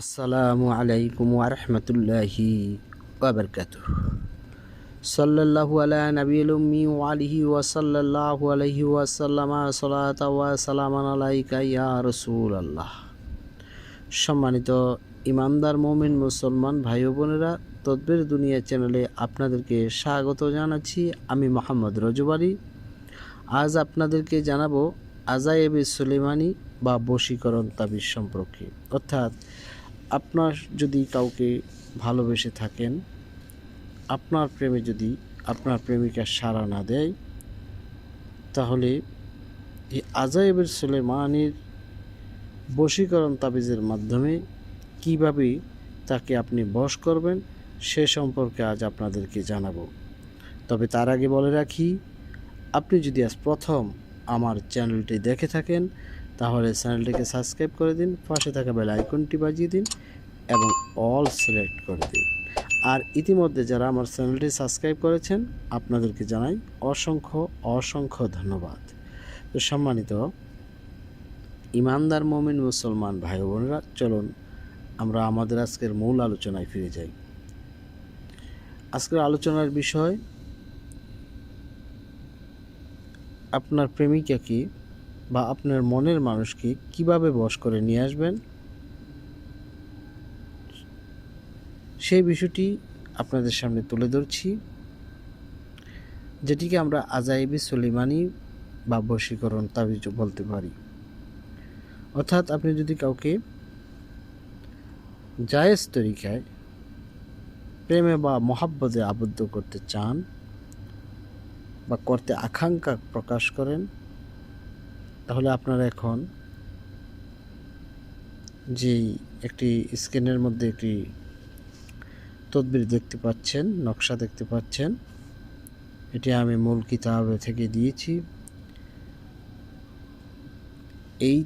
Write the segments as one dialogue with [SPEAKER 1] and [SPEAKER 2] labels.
[SPEAKER 1] আসসালামু আলাইকুম ওরহমতুল্লাহি ওবরকাত সাল্লাল্লাহু আলা নবীল উম্মি আলিহি ওয়া সাল্লাল্লাহু আলাইহি ওয়া সাল্লামা সালাতা ওয়া সালামান আলাইকা ইয়া রাসূলুল্লাহ। সম্মানিত ইমানদার মুমিন মুসলমান ভাই বোনেরা, তদ্বির দুনিয়া চ্যানেলে আপনাদেরকে স্বাগত জানাচ্ছি। আমি মোহাম্মদ রজব আলী। আজ আপনাদেরকে জানাব আজায়েবি সুলেমানি বা বশীকরণ তাবিজ সম্পর্কে। অর্থাৎ আপনার যদি কাউকে ভালোবেসে থাকেন, আপনার প্রেমে যদি আপনার প্রেমিকা সাড়া না দেয়, তাহলে এই আজায়েবের সুলেমানির বশীকরণ তাবিজের মাধ্যমে কীভাবে তাকে আপনি বশ করবেন, সে সম্পর্কে আজ আপনাদেরকে জানাব। তবে তার আগে বলে রাখি, আপনি যদি আজ প্রথম আমার চ্যানেলটি দেখে থাকেন তাহলে চ্যানেলটিকে সাবস্ক্রাইব করে দিন, পাশে থাকা বেল আইকনটি বাজিয়ে দিন এবং অল সিলেক্ট করে দিন। আর ইতিমধ্যে যারা আমার চ্যানেলটি সাবস্ক্রাইব করেছেন, আপনাদেরকে জানাই অসংখ্য অসংখ্য ধন্যবাদ। তো সম্মানিত ইমানদার মমিন মুসলমান ভাই বোনেরা চলুন আমরা আমাদের আজকের মূল আলোচনায় ফিরে যাই। আজকের আলোচনার বিষয়, আপনার প্রেমিকাকে বা আপনার মনের মানুষকে কীভাবে বশ করে নিয়ে আসবেন? সেই বিষয়টি আপনাদের সামনে তুলে ধরছি, যেটিকে আমরা আজাইবি সলিমানি বা বশীকরণ তাবিজ বলতে পারি। অর্থাৎ আপনি যদি কাউকে জায়েজ তরিকায় প্রেমে বা মহাব্বতে আবদ্ধ করতে চান বা করতে আকাঙ্ক্ষা প্রকাশ করেন তাহলে আপনারা এখন যে একটি স্ক্রিনের মধ্যে একটি তদবির দেখতে পাচ্ছেন, নকশা দেখতে পাচ্ছেন, এটি আমি মূল কিতাব থেকে দিয়েছি। এই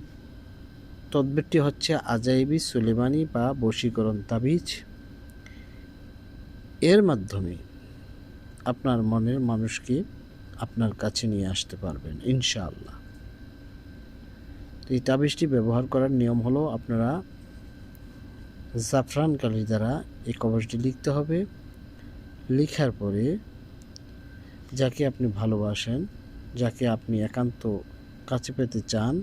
[SPEAKER 1] তদবিরটি হচ্ছে আজাইবি সুলেমানি বা বশীকরণ তাবিজ। এর মাধ্যমে আপনার মনের মানুষকে আপনার কাছে নিয়ে আসতে পারবেন, ইনশাআল্লাহ। তো এই তাবিজটি ব্যবহার করার নিয়ম হলো আপনারা জাফরান কালি দ্বারা এই কবচটি লিখতে হবে। লেখার পরে যাকে আপনি ভালোবাসেন, যাকে আপনি একান্ত কাছে পেতে চান,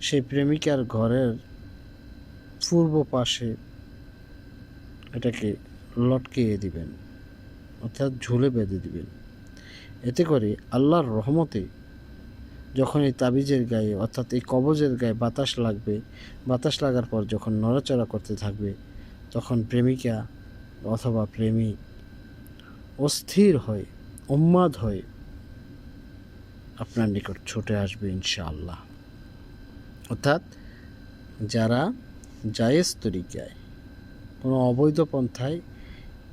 [SPEAKER 1] সেই প্রেমিকার ঘরের পূর্ব পাশে এটাকে লটকিয়ে দিবেন, অর্থাৎ ঝুলে বেঁধে দিবেন। এতে করে আল্লাহর রহমতে যখন এই তাবিজের গায়ে, অর্থাৎ এই কবজের গায়ে বাতাস লাগবে, বাতাস লাগার পর যখন নড়াচড়া করতে থাকবে, তখন প্রেমিকা অথবা প্রেমিক অস্থির হয়ে উম্মাদ হয়ে আপনার নিকট ছুটে আসবে ইনশাআল্লাহ। অর্থাৎ যারা জায়েজ তরিকায়, কোনো অবৈধ পন্থায়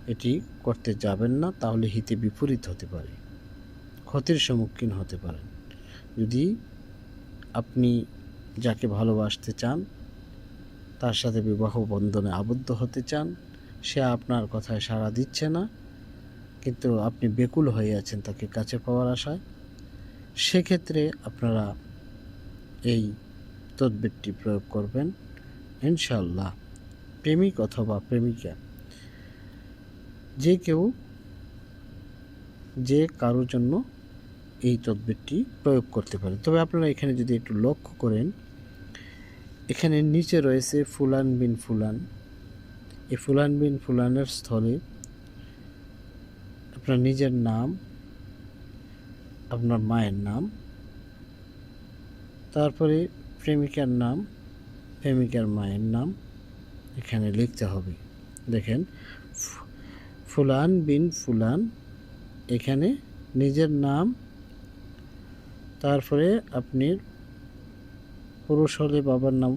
[SPEAKER 1] এটি করতে যাবেন না, তাহলে হিতে বিপরীত হতে পারে, ক্ষতির সম্মুখীন হতে পারেন। যদি আপনি যাকে ভালোবাসতে চান, তার সাথে বিবাহ বন্ধনে আবদ্ধ হতে চান, সে আপনার কথায় সাড়া দিচ্ছে না, কিন্তু আপনি বেকুল হয়ে আছেন তাকে কাছে পাওয়ার আশায়, সেক্ষেত্রে আপনারা এই তদবিরটি প্রয়োগ করবেন। ইনশাল্লাহ প্রেমিক অথবা প্রেমিকা, যে কেউ যে কারোর জন্য এই তদবিরটি প্রয়োগ করতে পারে তবে আপনারা এখানে যদি একটু লক্ষ্য করেন, এখানে নিচে রয়েছে ফুলান বিন ফুলান। এই ফুলান বিন ফুলানের স্থলে আপনার নিজের নাম, আপনার মায়ের নাম, তারপরে প্রেমিকার নাম, প্রেমিকার মায়ের নাম এখানে লিখতে হবে। দেখেন ফুলান বিন ফুলান এখানে নিজের নাম তারপরে আপনি পুরুষ হলে বাবার নাম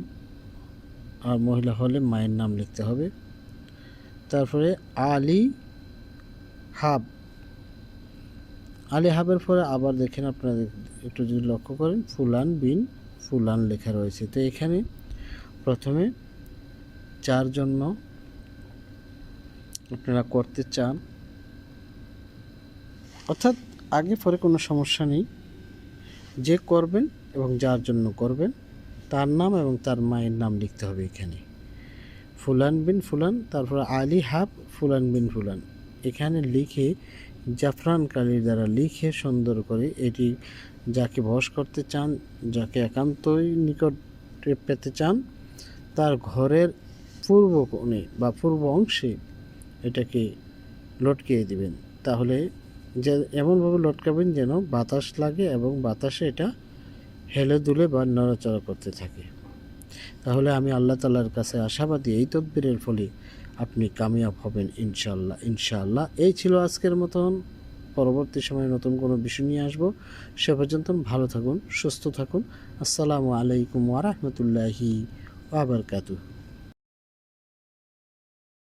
[SPEAKER 1] আর মহিলা হলে মায়ের নাম লিখতে হবে। তারপরে আলী হাব। আলী হাবের পরে আবার দেখেন আপনারা একটু যদি লক্ষ্য করেন, ফুলান বিন ফুলান লেখা রয়েছে। তো এখানে প্রথমে চার জন্য আপনারা করতে চান। অর্থাৎ আগে পরে কোনো সমস্যা নেই। যে করবেন এবং যার জন্য করবেন, তার নাম এবং তার মায়ের নাম লিখতে হবে এখানে। ফুলান বিন ফুলান, তারপর আলী হাব ফুলান বিন ফুলান। এখানে লিখে জাফরান কালির দ্বারা লিখে সুন্দর করে এটি যাকে বস করতে চান, যাকে একান্তই নিকটে পেতে চান, তার ঘরের পূর্ব কোণে বা পূর্ব অংশে এটাকে লটকিয়ে দিবেন। তাহলে যে এমনভাবে লটকাবেন যেন বাতাস লাগে এবং বাতাসে এটা হেলে দুলে বা নড়াচড়া করতে থাকে। তাহলে আমি আল্লাহ তালার কাছে আশাবাদী এই তদবিরের ফলে আপনি কামিয়াব হবেন ইনশাল্লাহ ইনশাআল্লাহ। এই ছিল আজকের মতন। পরবর্তী সময়ে নতুন কোনো বিষয় নিয়ে আসব। সে পর্যন্ত ভালো থাকুন, সুস্থ থাকুন। আসসালামু আলাইকুম ওয়া রাহমাতুল্লাহি ওয়া বারাকাতুহু।